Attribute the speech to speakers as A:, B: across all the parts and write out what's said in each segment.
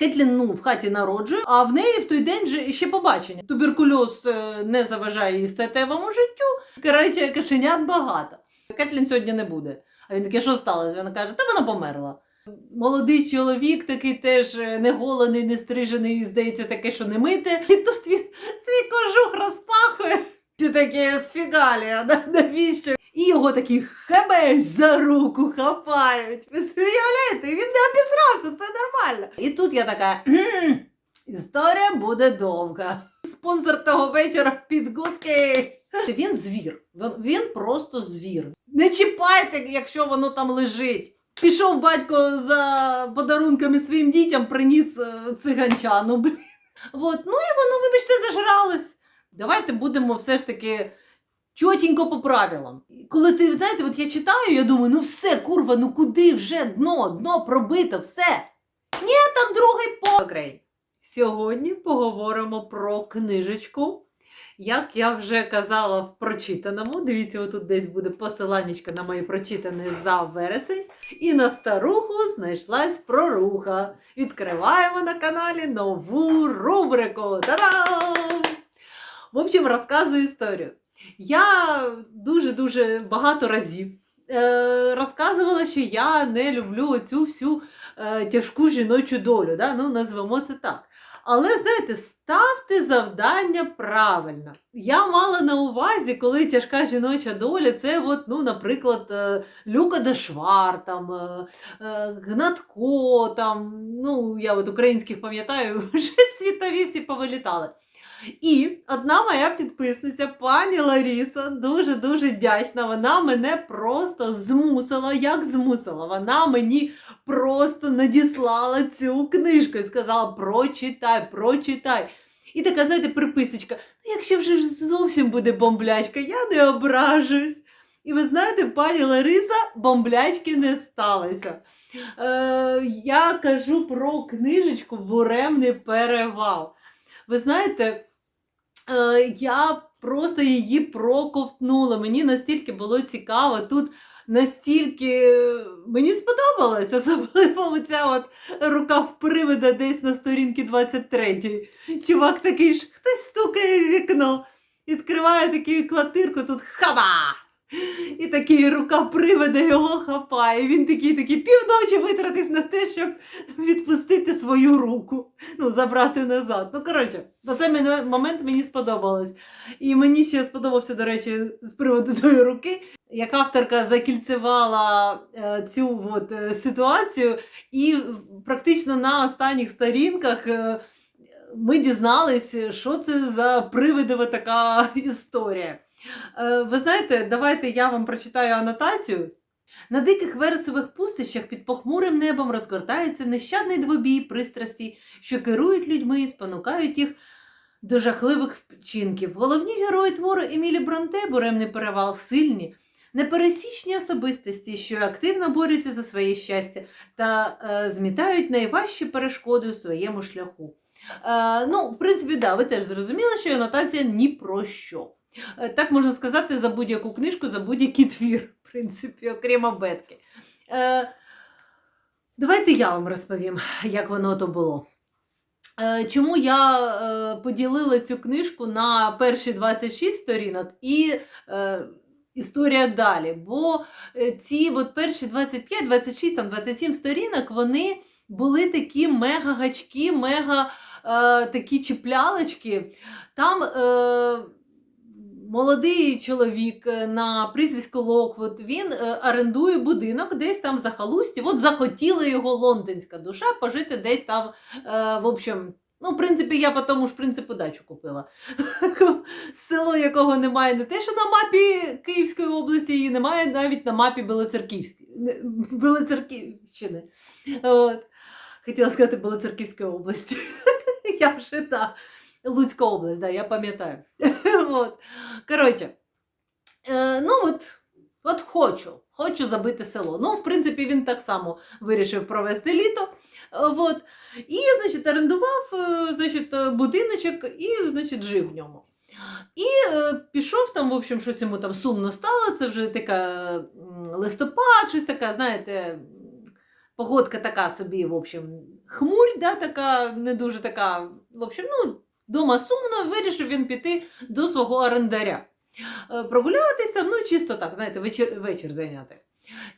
A: Кетлін ну, в хаті народжує, а в неї в той день же ще побачення. Туберкульоз е, не заважає її статевому життю. Коротше, кашенят багато. Кетлін сьогодні не буде. А він такий, що сталося? Вона каже, та вона померла. Молодий чоловік, такий теж е, не голений, не стрижений, здається, таке, що не мите. І тут він свій кожух розпахує. Всі такі сфігалі, навіщо? І його такі хебесь за руку хапають. Ви уявляєте, він не обісрався, все нормально. І тут я така. Історія буде довга. Спонсор того вечора підгузки. Він звір. Він, він просто звір. Не чіпайте, якщо воно там лежить. Пішов батько за подарунками своїм дітям, приніс е, циганчану. Блін. От. Ну і воно, вибачте, зажралось. Давайте будемо все ж таки чотенько по правилам. Коли ти, знаєте, от я читаю, я думаю, ну все, курва, ну куди вже дно, дно пробито, все. Ні, там другий покрей. Сьогодні поговоримо про книжечку. Як я вже казала в прочитаному, дивіться, отут десь буде посиланнячка на мої прочитані за вересень. І на старуху знайшлась проруха. Відкриваємо на каналі нову рубрику. Та-дам! В общем, розказую історію. Я дуже-дуже багато разів е, розказувала, що я не люблю цю всю е, тяжку жіночу долю. Да? Ну, назвемо це так. Але знаєте, ставте завдання правильно. Я мала на увазі, коли тяжка жіноча доля, це, от, ну, наприклад, е, Люка Дешвар, там, е, е, Гнатко, там, ну, я от українських пам'ятаю, вже світові всі повилітали. І одна моя підписниця, пані Ларіса, дуже-дуже вдячна. Вона мене просто змусила. Як змусила? Вона мені просто надіслала цю книжку і сказала: прочитай, прочитай. І така, знаєте, приписочка: ну, якщо вже зовсім буде бомблячка, я не ображусь. І ви знаєте, пані Лариса, бомблячки не сталося. Е, я кажу про книжечку Буремний перевал. Ви знаєте, я просто її проковтнула. Мені настільки було цікаво. Тут настільки мені сподобалось, особливо ця от рука в привида десь на сторінці 23. Чувак такий ж, хтось стукає в вікно, відкриває таку квартирку, тут хаба! І такий рука привида його хапає. Він такий такий півночі витратив на те, щоб відпустити свою руку, ну, забрати назад. Ну, коротше, на цей момент мені сподобалось. І мені ще сподобався, до речі, з приводу тої руки, як авторка закільцевала е, цю от, е, ситуацію, і практично на останніх сторінках. Ми дізналися, що це за привидова така історія. Е, Ви знаєте, давайте я вам прочитаю анотацію. На диких вересових пустищах під похмурим небом розгортається нещадний двобій пристрасті, що керують людьми і спонукають їх до жахливих вчинків. Головні герої твору Емілі Бронте, буремний перевал, сильні, непересічні особистості, що активно борються за своє щастя та е, змітають найважчі перешкоди у своєму шляху. Е, ну, в принципі, да, ви теж зрозуміли, що анотація ні про що. Е, Так можна сказати за будь-яку книжку, за будь-який твір, в принципі, окрім абетки. Е, давайте я вам розповім, як воно то було. Чому я поділила цю книжку на перші 26 сторінок і історія далі? Бо ці от перші 25, 26, там, 27 сторінок, вони були такі мега-гачки, мега такі чіплялочки. Там е, молодий чоловік е, на прізвисько Локвуд, він е, орендує будинок десь там в захолусті. От захотіла його лондонська душа пожити десь там, е, в общем. Ну, в принципі, я по тому ж принципу дачу купила. Село, якого немає не те, що на мапі Київської області, її немає навіть на мапі Білоцерківщини. От. Хотіла сказати Білоцерківської області. Я вже так. Луцька область, да, я пам'ятаю. от. Коротше, е, ну от, от хочу, хочу забити село. Ну, в принципі, він так само вирішив провести літо. От. І, значить, орендував е, значить, будиночок і значить, жив в ньому. І е, пішов там, в общем, щось йому там сумно стало. Це вже така листопад, щось така, знаєте, погодка така собі, в общем, хмурь, да, така, не дуже така. В общем, ну, дома сумно, вирішив він піти до свого орендаря. Е, Прогулятись там, ну чисто так, знаєте, вечір, вечір зайняти.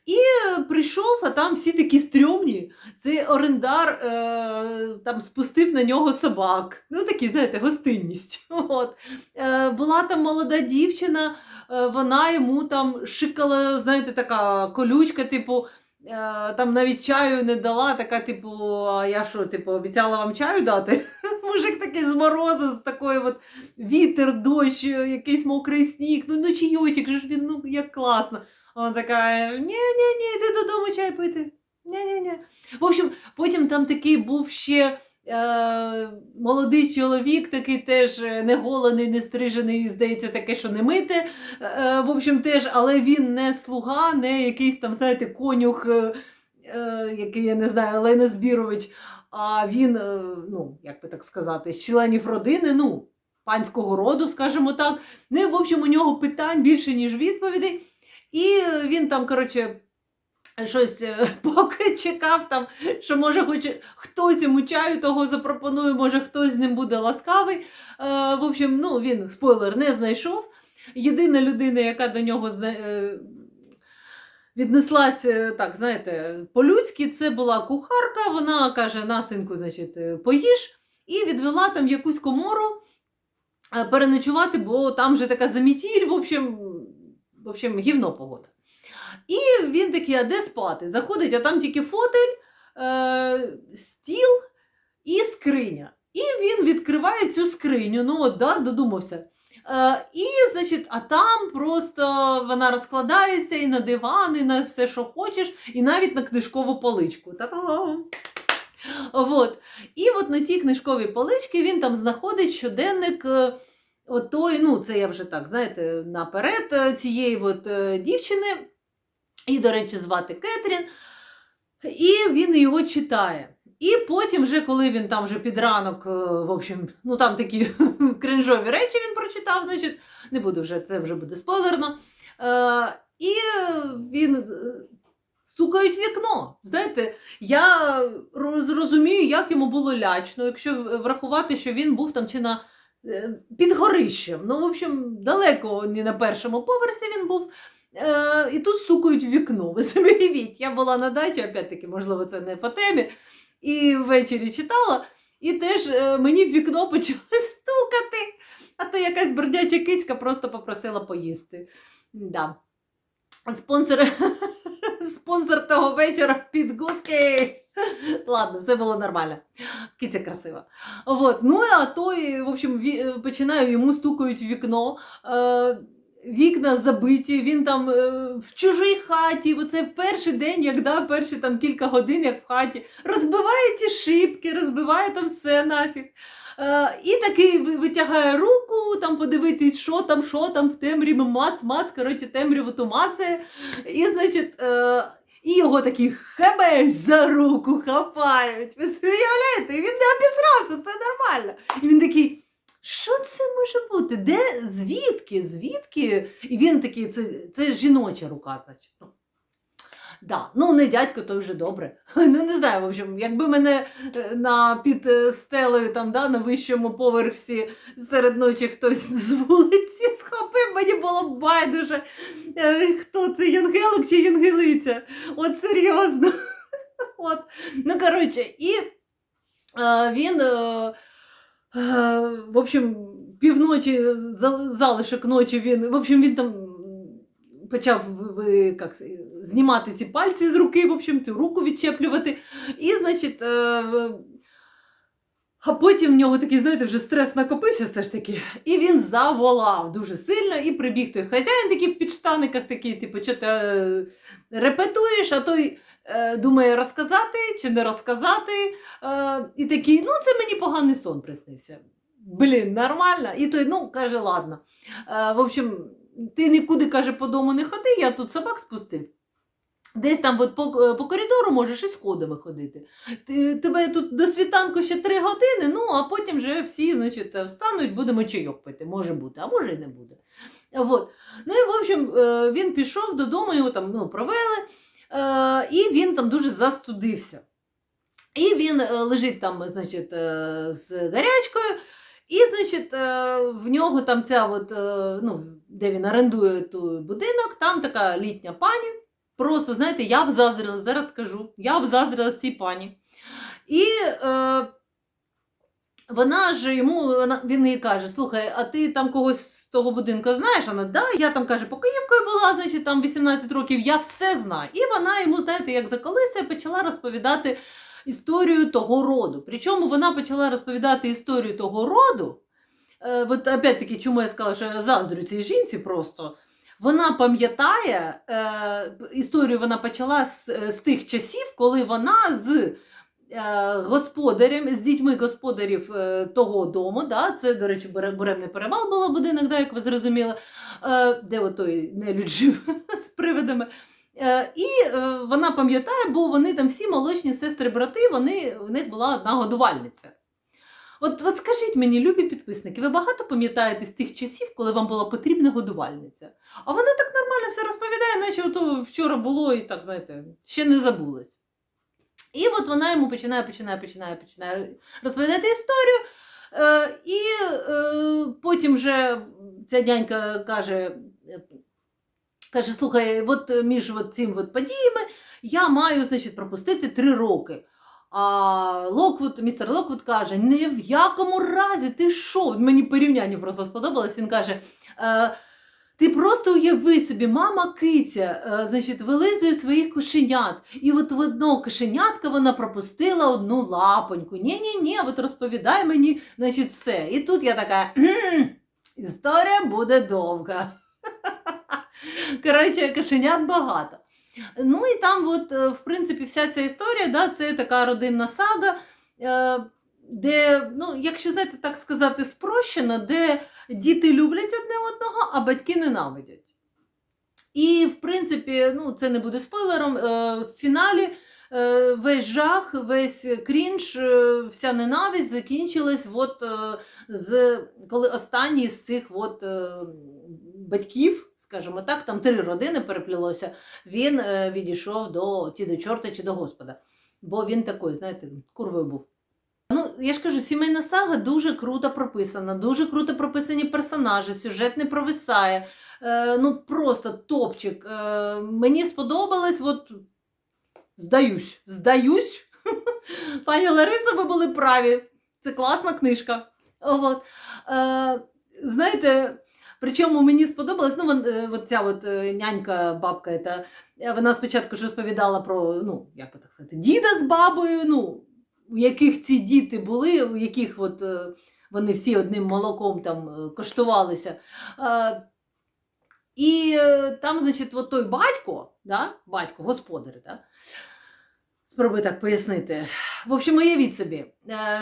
A: І е, прийшов, а там всі такі стрьомні. Цей орендар е, там спустив на нього собак. Ну, такі, знаєте, гостинність. От. Е, була там молода дівчина, е, вона йому там шикала, знаєте, така колючка, типу, там навіть чаю не дала, така, типу, а я що, типу, обіцяла вам чаю дати? Мужик такий з мороза, з такою от вітер, дощ, е, якийсь мокрий сніг, ну, ну чайочок, ж він, ну, як класно. Вона така, ні-ні-ні, йди додому чай пити. Ні-ні-ні. В общем, потім там такий був ще е, молодий чоловік, такий теж е, не голений, не стрижений, здається, таке, що не мите. Е, в общем, теж, але він не слуга, не якийсь там, знаєте, конюх, е, е, який, я не знаю, Олена Збірович, а він, е, ну, як би так сказати, з членів родини, ну, панського роду, скажімо так. Ну, в общем, у нього питань більше, ніж відповідей. І е, він там, коротше, щось е, поки чекав, там, що може хоч хтось йому чаю того запропонує, може хтось з ним буде ласкавий. Е, в общем, ну, він спойлер не знайшов. Єдина людина, яка до нього е, віднеслась, е, так, знаєте, по-людськи, це була кухарка. Вона каже: на синку, значить, е, поїж, і відвела там якусь комору переночувати, бо там же така замітіль, в общем, в общем, гівно погода. І він такий, а де спати? Заходить, а там тільки фотель, е, стіл і скриня. І він відкриває цю скриню. Ну, от, да, додумався. Е, і, значить, а там просто вона розкладається і на диван, і на все, що хочеш, і навіть на книжкову поличку. Та-дам! От. І от на тій книжковій поличці він там знаходить щоденник. е, той, ну, це я вже так, знаєте, наперед е, цієї от, е, дівчини. І, до речі, звати Кетрін. І він його читає. І потім, вже, коли він там вже під ранок, е, в общем, ну там такі кринжові речі він прочитав, значить, не буду вже, це вже буде спойлерно. Е, і він е, стукають в вікно. Знаєте, я роз- розумію, як йому було лячно, якщо врахувати, що він був там чи на е, під горищем. Ну, в общем, далеко не на першому поверсі він був. Е, і тут стукають в вікно. Ви собі уявіть. Я була на дачі, опять-таки, можливо, це не по темі. І ввечері читала, і теж е, мені в вікно почали стукати. А то якась бердяча кицька просто попросила поїсти. Да. Спонсор, спонсор того вечора підгузки. Ладно, все було нормально. Киця красива. Вот. Ну, а то, в общем, починаю йому стукають в вікно. Вікна забиті, він там е, в чужій хаті. Оце в перший день, як да, перші там кілька годин, як в хаті, розбиває ті шибки, розбиває там все нафіг. Е, і такий витягає руку, там подивитись, що там, що там в темряві, мац, мац, коротше, темряву ту мацає. І, значить, е, і його такі хебе за руку хапають. Ви уявляєте? Він не обісрався, все нормально. І він такий. Що це може бути? Де? Звідки? Звідки? І він такий, це, це жіноча рука, значить. Ну, да. ну не дядько, то вже добре. Ну не знаю, в общем, якби мене е, на під е, стелею там, да, на вищому поверсі серед ночі хтось з вулиці схопив, мені було б байдуже, е, хто це Янгелик чи Янгелиця. От серйозно. От. Ну, коротше, і е, він. Е, В общем, півночі, залишок ночі він. В общем, він там почав як, знімати ці пальці з руки, в общем, цю руку відчеплювати. І, значить, е, а потім в нього такий, знаєте, вже стрес накопився все ж таки. І він заволав дуже сильно і прибіг той хазяїн такий в підштаниках, такий, типу, що ти е, репетуєш, а той. е, Думає розказати чи не розказати. Е, і такий, ну це мені поганий сон приснився. Блін, нормально. І той, ну, каже, ладно. Е, в общем, ти нікуди, каже, по дому не ходи, я тут собак спустив. Десь там от по, е, по коридору можеш і сходами ходити. Ти, тебе тут до світанку ще три години, ну а потім вже всі значить, встануть, будемо чайок пити. Може бути, а може і не буде. Вот. Ну і в общем, е, він пішов додому, його там ну, провели, е, і він там дуже застудився. І він лежить там, значить, з гарячкою, і, значить, в нього там ця, от, ну, де він орендує той будинок, там така літня пані. Просто, знаєте, я б заздрила, зараз скажу, я б заздрила цій пані. І е, вона ж йому, вона, він їй каже: слухай, а ти там когось з того будинку знаєш? Вона, да, я там каже, покоївкою була, значить, там 18 років, я все знаю. І вона йому, знаєте, як заколися, почала розповідати історію того роду. Причому вона почала розповідати історію того роду. Е, от опять-таки, чому я сказала, що я заздрю цій жінці просто. Вона пам'ятає е, історію вона почала з, з тих часів, коли вона з е, господарем, з дітьми господарів е, того дому, да, це, до речі, буремний перевал було будинок, да, як ви зрозуміли, е, де отой нелюдь жив з привидами. Е, і е, вона пам'ятає, бо вони там всі молочні сестри-брати, вони, в них була одна годувальниця. От, от скажіть мені, любі підписники, ви багато пам'ятаєте з тих часів, коли вам була потрібна годувальниця? А вона так нормально все розповідає, наче ото вчора було і так, знаєте, ще не забулось. І от вона йому починає, починає, починає, починає розповідати історію. Е, і е, потім вже ця нянька каже, е, каже: слухай, от між от цим от подіями я маю значить, пропустити три роки. А Локвуд, містер Локвуд каже: ні в якому разі, ти що? Мені порівняння просто сподобалось. Він каже. Е, ти просто уяви собі, мама киця, е, значить, вилизує своїх кошенят. І от в одного кошенятка вона пропустила одну лапоньку. Ні-ні-ні, от розповідай мені, значить, все. І тут я така. Історія буде довга. Коротше, кошенят багато. Ну і там, от, е, в принципі, вся ця історія, да, це така родинна сага, е, де, ну, якщо знаєте, так сказати, спрощено, де діти люблять одне одного, а батьки ненавидять. І, в принципі, ну, це не буде спойлером. е, В фіналі весь жах, весь крінж, вся ненависть закінчилась от, з, коли останній з цих от, батьків, скажімо так, там три родини переплілося, він е, відійшов до ті до чорта чи до Господа. Бо він такий, знаєте, курвою був. Ну, я ж кажу, сімейна сага дуже круто прописана, дуже круто прописані персонажі, сюжет не провисає. Е, ну, просто топчик. Е, мені сподобалось, от здаюсь, здаюсь. Пані Лариса, ви були праві. Це класна книжка. От. Е, знаєте, причому мені сподобалось, ну, е, от ця от е, нянька, бабка, ета, е, вона спочатку ж розповідала про, ну, як би так сказати, діда з бабою, ну, у яких ці діти були, у яких от, вони всі одним молоком там коштувалися. І там, значить, от той батько, да, батько, господар, да, спробую так пояснити. В общем, уявіть собі,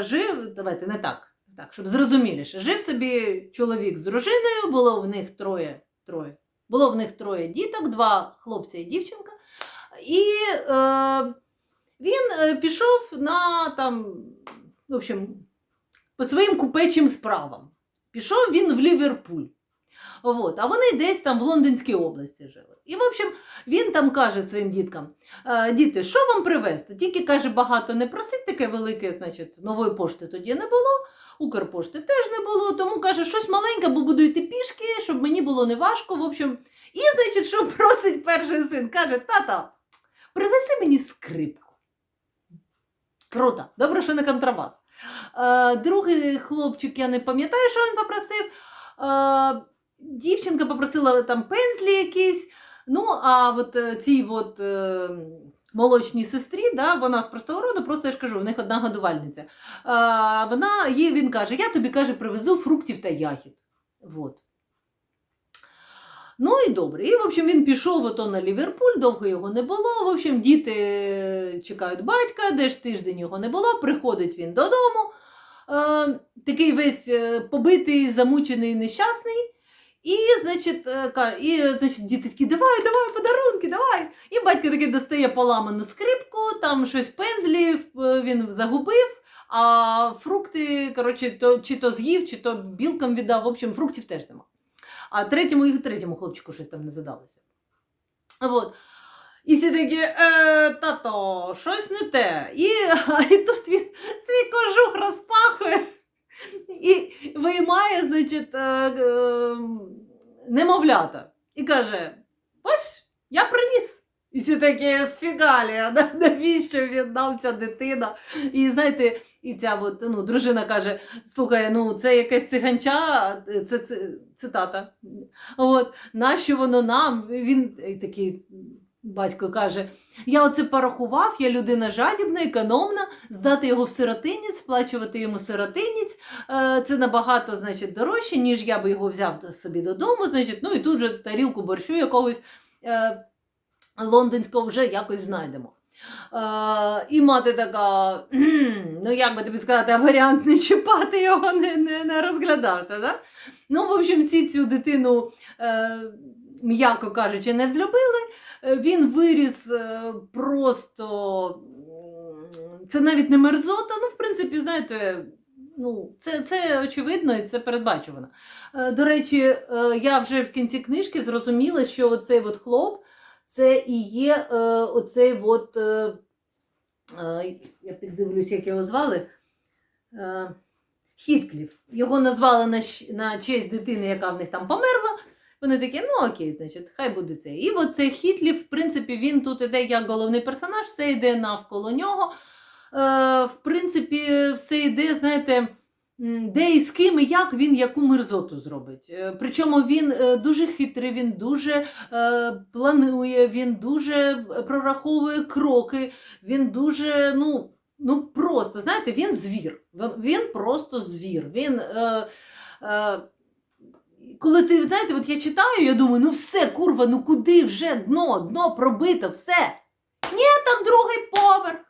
A: жив, давайте не так, так, щоб зрозуміліше, жив собі чоловік з дружиною, було в них троє, троє. Було в них троє діток, два хлопця і дівчинка. І е, він е, пішов на там, в общем, по своїм купечим справам. Пішов він в Ліверпуль. От, а вони десь там в Лондонській області жили. І, в общем, він там каже своїм діткам: «Е, діти, що вам привезти? Тільки каже, багато не просить, таке велике, значить, нової пошти тоді не було, Укрпошти теж не було. Тому каже, щось маленьке, бо буду йти пішки, щоб мені було не важко. В общем, і, значить, що просить перший син? Каже: тата, привези мені скрипку. Круто, добре, що не контрабас. Е, другий хлопчик, я не пам'ятаю, що він попросив. Е, дівчинка попросила там пензлі якісь. Ну, а от е, цій от, е, молочній сестрі, да, вона з простого роду, просто я ж кажу, в них одна годувальниця. Е, вона, їй він каже: я тобі каже, привезу фруктів та ягід. Вот. Ну і добре. І, в общем, він пішов ото на Ліверпуль, довго його не було. В общем, діти чекають батька, де ж тиждень його не було. Приходить він додому, е, такий весь е, побитий, замучений, нещасний. І, значить, е, і, значить, діти такі, давай, давай, подарунки, давай. І батько такий достає поламану скрипку, там щось пензлі е, він загубив, а фрукти, коротше, то, чи то з'їв, чи то білкам віддав. В общем, фруктів теж нема. А третьому і третьому хлопчику щось там не задалося. Вот. І всі такі, е, тато, щось не те. І, і тут він свій кожух розпахує і виймає, значить, е, е, немовлята. І каже: ось я приніс. І всі такі сфігалі, навіщо він нам ця дитина? І знаєте, і ця от, ну, дружина каже: слухай, ну це якась циганча, це, це цитата. От, нащо воно нам? Він такий батько каже: я оце порахував, я людина жадібна, економна, здати його в сиротинець, сплачувати йому сиротинець. Е, Це набагато значить, дорожче, ніж я би його взяв собі додому. Значить, ну і тут же тарілку борщу якогось е, лондонського вже якось знайдемо. Е, і мати така, ну як би тобі сказати, а варіант не чіпати його не, не, не розглядався. Да? Ну, в общем, всі цю дитину, е, м'яко кажучи, не взлюбили. Е, Він виріс е, просто. Це навіть не мерзота, ну, в принципі, знаєте, ну, це, це очевидно і це передбачувано. Е, До речі, я вже в кінці книжки зрозуміла, що оцей от хлоп це і є оцей от. Я піддивлюсь, як його звали. Хіткліф. Його назвали на честь дитини, яка в них там померла. Вони такі, ну окей, значить, хай буде це. І от цей Хітлів, в принципі, він тут іде як головний персонаж, все йде навколо нього. Е, в принципі, все йде, знаєте, де і з ким і як він яку мерзоту зробить. Е, Причому він е, дуже хитрий, він дуже е, планує, він дуже прораховує кроки, він дуже, ну, ну просто, знаєте, він звір. Він просто звір. Він. Е, е, коли ти знаєте, от я читаю, я думаю, ну все, курва, ну куди вже дно, дно пробито, все. Ні, там другий поверх,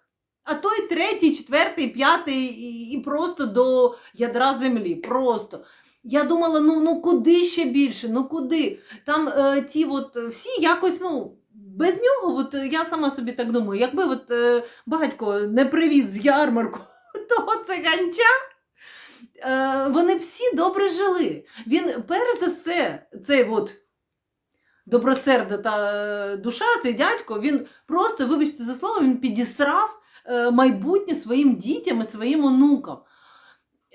A: а той третій, четвертий, п'ятий і, і просто до ядра землі. Просто. Я думала, ну, ну куди ще більше? Ну куди? Там е, ті от всі якось, ну. Без нього, от е, я сама собі так думаю, якби от е, батько не привіз з ярмарку того циганча, е, вони всі добре жили. Він, перш за все, цей от добросерда та е, душа, цей дядько, він просто, вибачте за слово, він підісрав е, майбутнє своїм дітям і своїм онукам.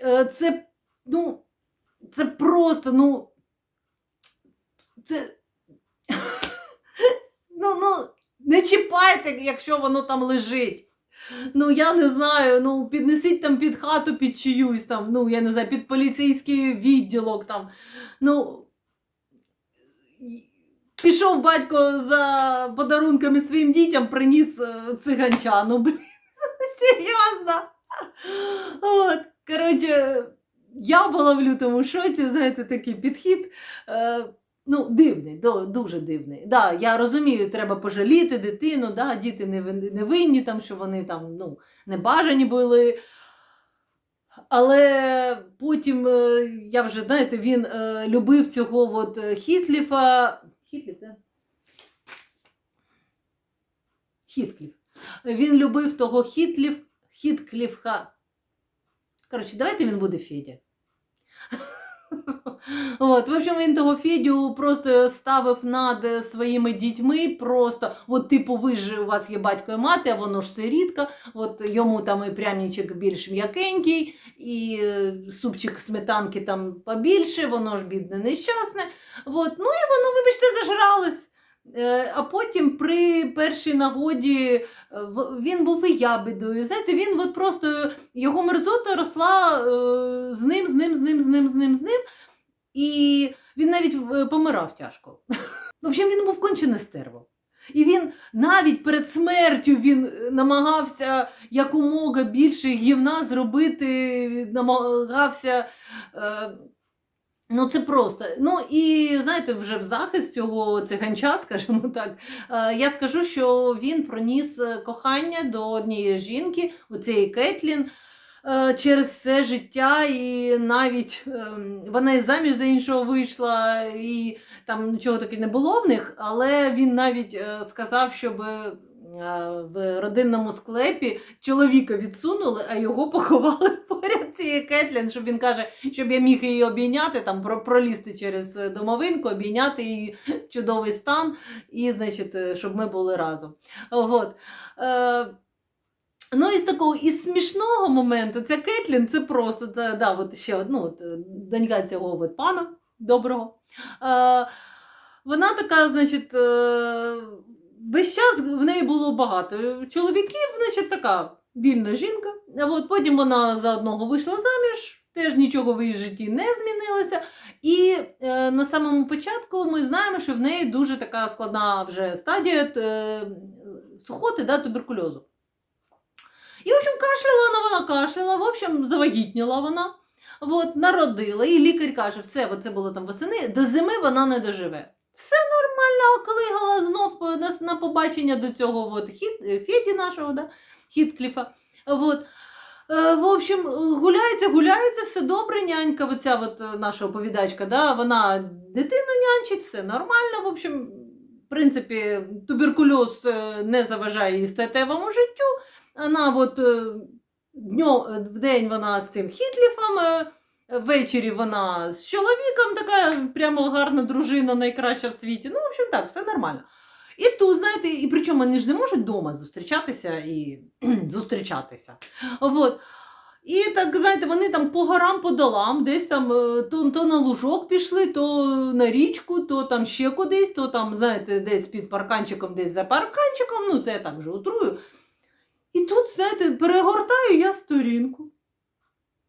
A: Е, це, ну, це просто, ну, це. ну, ну, не чіпайте, якщо воно там лежить. Ну, я не знаю, ну, піднесіть там під хату під чиюсь там, ну, я не знаю, під поліцейський відділок там. Ну, пішов батько за подарунками своїм дітям, приніс е, циганча. Ну, блін, серйозно. От, коротше, я була в лютому шоці, знаєте, такий підхід. Е, Ну, дивний, дуже дивний. Да, я розумію, треба пожаліти дитину, да, діти не, винні, там, що вони там ну, не бажані були. Але потім е, я вже, знаєте, він е, любив цього от е, Хітліфа. Хітліф, да? Хіткліф. Він любив того Хітліф, Хіткліфа. Коротше, давайте він буде Федя. От, в общем, він того Федю просто ставив над своїми дітьми. Просто, от, типу, ви ж у вас є батько і мати, а воно ж сирітка. От йому там і прямнічик більш м'якенький, і е, супчик сметанки там побільше, воно ж бідне нещасне. От, ну і воно, вибачте, зажралось. Е, А потім при першій нагоді е, він був і ябедою. Знаєте, він от просто його мерзота росла е, з ним, з ним, з ним, з ним, з ним, з ним. І він навіть помирав тяжко. В общем, він був кончене стерво. І він навіть перед смертю він намагався якомога більше гівна зробити, намагався. Е, Ну, це просто. Ну і знаєте, вже в захист цього циганча, скажімо так, е, я скажу, що він проніс е, кохання до однієї жінки, у цієї Кетлін, е, через все життя, і навіть ем, вона і заміж за іншого вийшла, і там нічого таки не було в них, але він навіть сказав, щоб. В родинному склепі чоловіка відсунули, а його поховали поряд цієї Кетлін, щоб він каже, щоб я міг її обійняти, там пролізти через е, домовинку, обійняти її чудовий стан, і, значить, е, щоб ми були разом. От. Е, Ну, із такого із смішного моменту, ця Кетлін це просто це, да, от ще одну от, донька цього от пана доброго. Е, вона така, значить, е, весь час в неї було багато чоловіків, значить, така вільна жінка. А От, потім вона за одного вийшла заміж, теж нічого в її житті не змінилося. І е, на самому початку ми знаємо, що в неї дуже така складна вже стадія е, сухоти, да, туберкульозу. І, в общем, кашляла вона, вона кашляла, в общем, завагітніла вона. От, народила, і лікар каже, все, це було там восени, до зими вона не доживе. Все нормально, оклигала знов по- на, на побачення до цього от, хід, е, Феді нашого, да, Хіткліфа. От. Е, В общем, гуляється, гуляється, все добре. Нянька, оця от е, наша оповідачка, да, вона дитину нянчить, все нормально. В общем, в принципі, туберкульоз не заважає її статевому життю. Вона от дньо, в день вона з цим хітліфом, ввечері вона з чоловіком, така прямо гарна дружина, найкраща в світі. Ну, в общем, так, все нормально. І тут, знаєте, і причому вони ж не можуть вдома зустрічатися і зустрічатися. От. І так, знаєте, вони там по горам, по долам, десь там е, то, то на лужок пішли, то на річку, то там ще кудись, то там, знаєте, десь під парканчиком, десь за парканчиком. Ну, це я так вже утрую. І тут, знаєте, перегортаю я сторінку.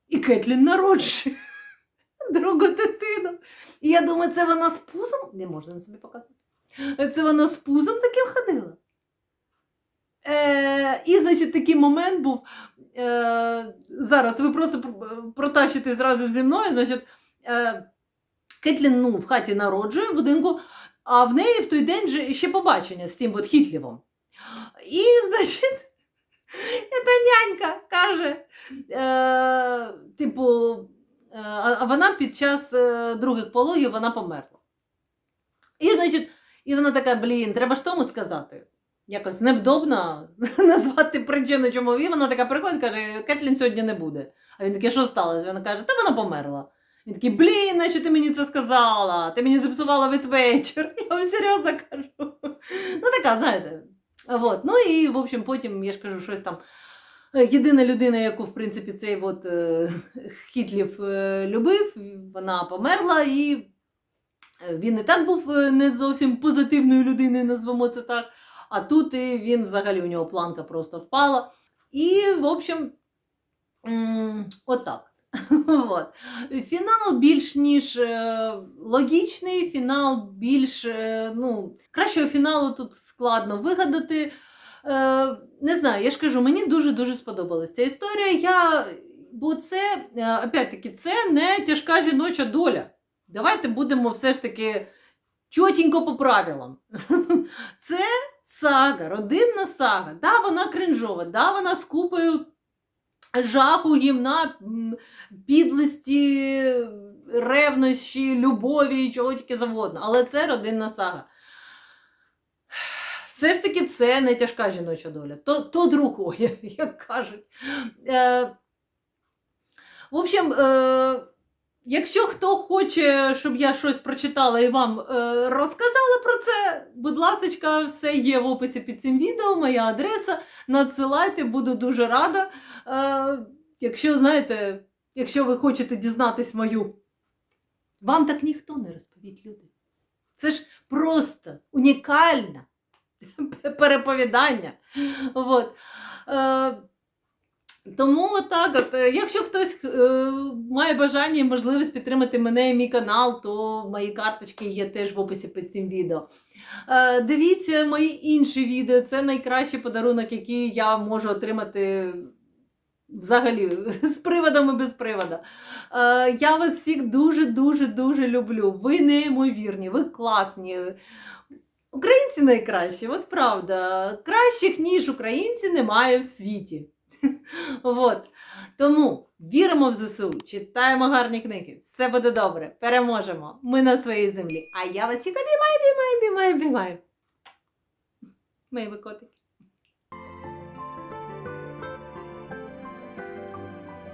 A: І Кетлін народжує другу дитину. І я думаю, це вона з пузом. Не можна на собі показувати. Це вона з пузом таким ходила. Е, і, значить, такий момент був. Е, зараз ви просто протащите зразу зі мною. Значить, е, Кетлін ну, в хаті народжує будинку, а в неї в той день же ще побачення з цим от Хітлівом. І, значить, ця нянька каже, е, типу, е, а вона під час е, других пологів вона померла. І, значить, і вона така, блін, треба ж тому сказати. Якось невдобно назвати причину, чому. І вона така приходить, каже, Кетлін сьогодні не буде. А він такий, що сталося? Вона каже, та вона померла. Він такий, блін, нащо ти мені це сказала? Ти мені зіпсувала весь вечір. Я вам серйозно кажу. Ну, така, знаєте. Вот. Ну і, в общем, потім я ж кажу, щось там. Єдина людина, яку, в принципі, цей от, е, Хітлів е, любив, вона померла, і е, він і так був е, не зовсім позитивною людиною, назвемо це так. А тут і він взагалі у нього планка просто впала. І, в общем, отак. От. Фінал більш ніж е, логічний, фінал більш е, ну, кращого фіналу тут складно вигадати. Е, не знаю, я ж кажу, мені дуже-дуже сподобалася ця історія. Я, бо це, е, опять-таки, це не тяжка жіноча доля. Давайте будемо все ж таки чотенько по правилам. Це сага, родинна сага. Да, вона кринжова, да, вона з купою жаху, гімна, підлості, ревнощі, любові і чого тільки завгодно. Але це родинна сага. Все ж таки, це не тяжка жіноча доля. То, то другое, як кажуть. Е, в общем, е, якщо хто хоче, щоб я щось прочитала і вам е, розказала про це, будь ласка, все є в описі під цим відео, моя адреса. Надсилайте, буду дуже рада. Е, якщо знаєте, якщо ви хочете дізнатись мою, вам так ніхто не розповість, люди. Це ж просто унікальне переповідання. От. Е, тому отак, от, е, якщо хтось е, має бажання і можливість підтримати мене і мій канал, то мої карточки є теж в описі під цим відео. Е, дивіться мої інші відео. Це найкращий подарунок, який я можу отримати взагалі з приводом і без привода. Е, я вас всіх дуже-дуже дуже люблю. Ви неймовірні, ви класні. Українці найкращі, от правда. Кращих, ніж українці, немає в світі. От. Тому віримо в ЗСУ, читаємо гарні книги. Все буде добре, переможемо. Ми на своїй землі. А я вас всіх обіймаю, обіймаю, обіймаю, обіймаю. Мої ви котики.